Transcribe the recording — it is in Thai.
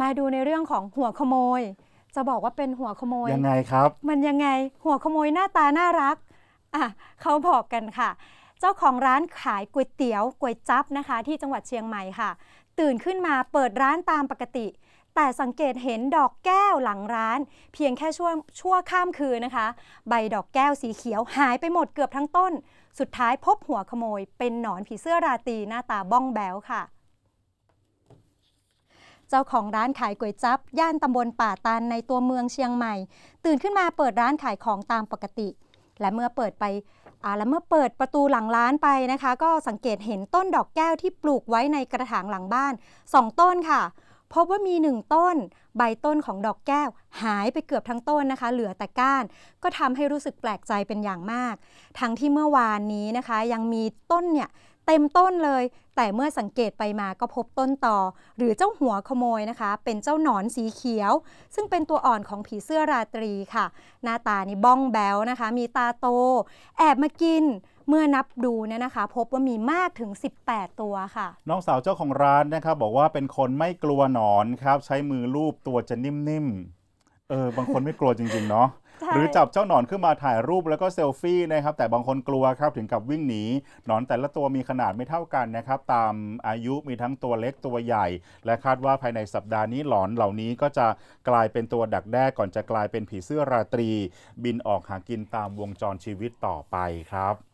มาดูในเรื่องของหัวขโมย จะบอกว่าเป็นหัวขโมย ยังไงครับ มันยังไงหัวขโมยหน้าตาน่ารักอะเขาบอกกันค่ะ เจ้าของร้านขายก๋วยเตี๋ยวก๋วยจั๊บนะคะ ที่จังหวัดเชียงใหม่ค่ะ ตื่นขึ้นมาเปิดร้านตามปกติ แต่สังเกตเห็นดอกแก้วหลังร้าน เพียงแค่ช่วงชั่วข้ามคืนนะคะ ใบดอกแก้วสีเขียวหายไปหมดเกือบทั้งต้น สุดท้ายพบหัวขโมย เป็นหนอนผีเสื้อราตรีหน้าตาบ้องแบ้วค่ะ เจ้าของร้านขายก๋วยจั๊บย่านตำบลป่าตันในตัวเมืองเชียงใหม่ ตื่นขึ้นมาเปิดร้านขายของตามปกติ และเมื่อเปิดไปและเมื่อเปิดประตูหลังร้านไปนะคะ ก็สังเกตเห็นต้นดอกแก้วที่ปลูกไว้ในกระถางหลังบ้าน 2 ต้นค่ะพบว่ามี1ต้น ใบต้นของดอกแก้ว หายไปเกือบทั้งต้นนะคะ เหลือแต่ก้าน ก็ทำให้รู้สึกแปลกใจเป็นอย่างมาก ทั้งที่เมื่อวานนี้นะคะ ยังมีต้นเนี่ย เต็มต้นเลย แต่เมื่อสังเกตไปมาก็พบต้นต่อ หรือเจ้าหัวขโมยนะคะ เป็นเจ้าหนอนสีเขียว ซึ่งเป็นตัวอ่อนของผีเสื้อราตรีค่ะ หน้าตานี่บ้องแบวนะคะ มีตาโต แอบมากินเมื่อนับดูเนี่ยนะคะ พบว่ามีมากถึง 18 ตัวค่ะ น้องสาวเจ้าของร้านนะครับบอกว่าเป็นคนไม่กลัวหนอนครับ ใช้มือลูบตัวจะนิ่มๆ เออบางคนไม่กลัวจริง ๆ เนาะใช่ หรือจับเจ้าหนอนขึ้นมาถ่ายรูปแล้วก็เซลฟี่นะครับแต่บางคนกลัวครับถึงกับวิ่งหนีหนอนแต่ละตัวมีขนาดไม่เท่ากันนะครับตามอายุมีทั้งตัวเล็กตัวใหญ่ และคาดว่าภายในสัปดาห์นี้หลอนเหล่านี้ก็จะกลายเป็นตัวดักแด้ก่อนจะกลายเป็นผีเสื้อราตรี บินออกหากินตามวงจรชีวิตต่อไปครับ